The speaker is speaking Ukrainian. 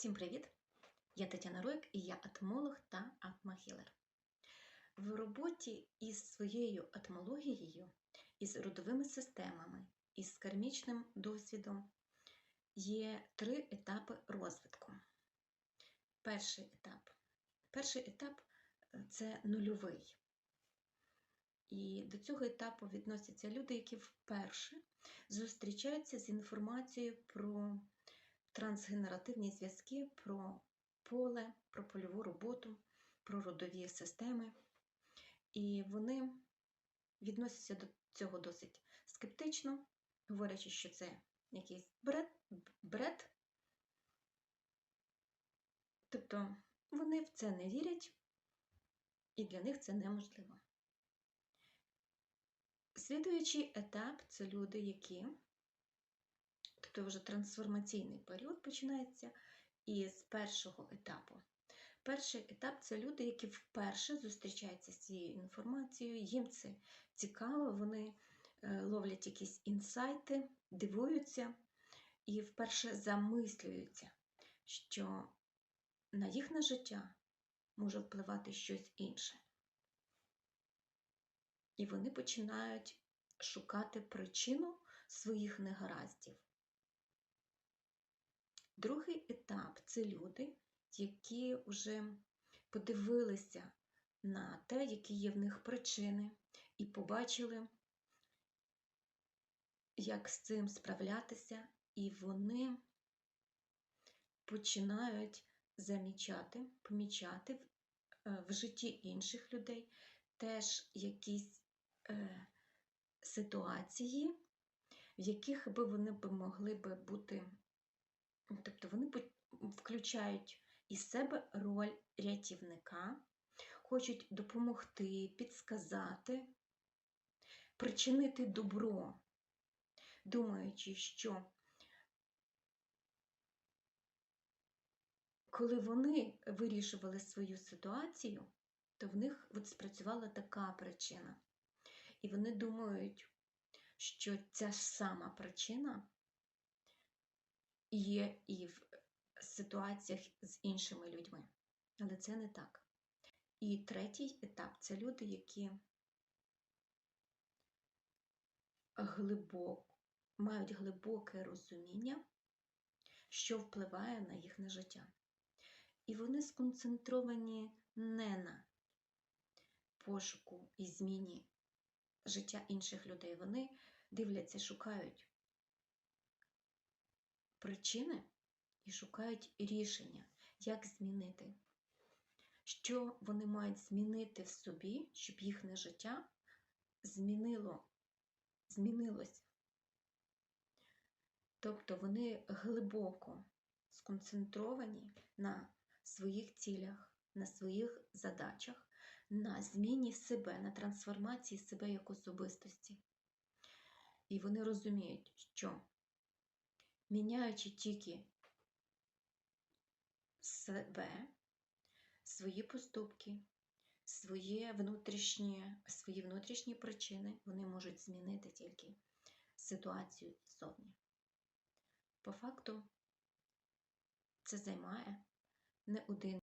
Всім привіт! Я Тетяна Ройк і я атмолог та атмахілер. В роботі із своєю атмологією, із родовими системами, із кармічним досвідом є три етапи розвитку. Перший етап. Перший етап це нульовий. І до цього етапу відносяться люди, які вперше зустрічаються з інформацією про трансгенеративні зв'язки, про поле, про польову роботу, про родові системи. І вони відносяться до цього досить скептично, говорячи, що це якийсь бред, бред. Тобто вони в це не вірять, і для них це неможливо. Слідуючий етап це люди, які Тобто вже трансформаційний період починається із першого етапу. Перший етап це люди, які вперше зустрічаються з цією інформацією, їм це цікаво, вони е, ловлять якісь інсайти, дивуються і вперше замислюються, що на їхнє життя може впливати щось інше. І вони починають шукати причину своїх негараздів. Другий етап це люди, які вже подивилися на те, які є в них причини, і побачили, як з цим справлятися, і вони починають замічати, помічати в, е, житті інших людей теж якісь е, ситуації, в яких би вони б могли би бути Тобто вони включають із себе роль рятівника, хочуть допомогти, підсказати, причинити добро, думаючи, що коли вони вирішували свою ситуацію, то в них от спрацювала така причина. І вони думають, що ця ж сама причина є і в ситуаціях з іншими людьми. Але це не так. І третій етап це люди, які глибоко, мають глибоке розуміння, що впливає на їхнє життя. І вони сконцентровані не на пошуку і зміні життя інших людей. Вони дивляться, шукають причини і шукають рішення, як змінити. Що вони мають змінити в собі, щоб їхнє життя змінило, змінилося. Тобто вони глибоко сконцентровані на своїх цілях, на своїх задачах, на зміні себе, на трансформації себе як особистості. І вони розуміють, що міняючи тільки себе, свої поступки, свої внутрішні, свої внутрішні причини, вони можуть змінити тільки ситуацію ззовні. По факту це займає не один